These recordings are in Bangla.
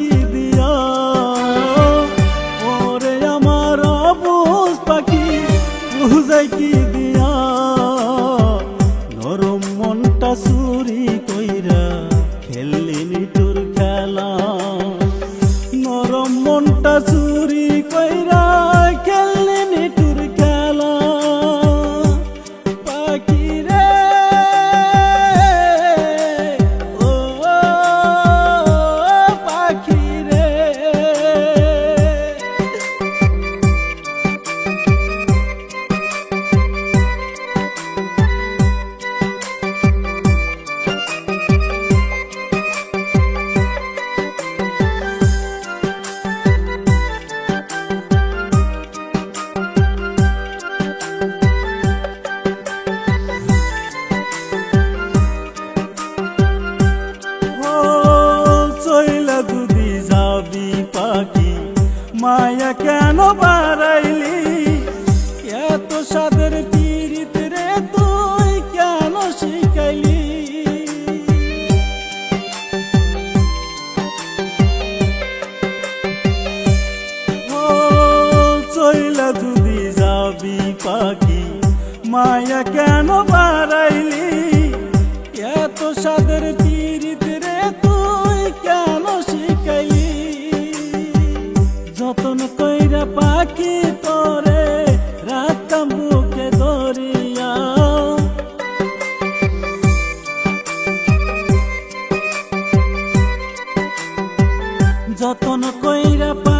পাখি দিয়া। ওরে আমার অবুজ পাখি কি মায়া কেন বাড়াইলি? এত সাদের পীড়িত রে তুই কেন শিখাইলি? ও, চইলা যদি যাবি পাখি, মায়া কেন বাড়াই কইরা পা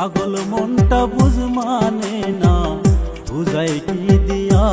পাগল মনটা বুঝ মানে না বুঝাই কি দিয়া?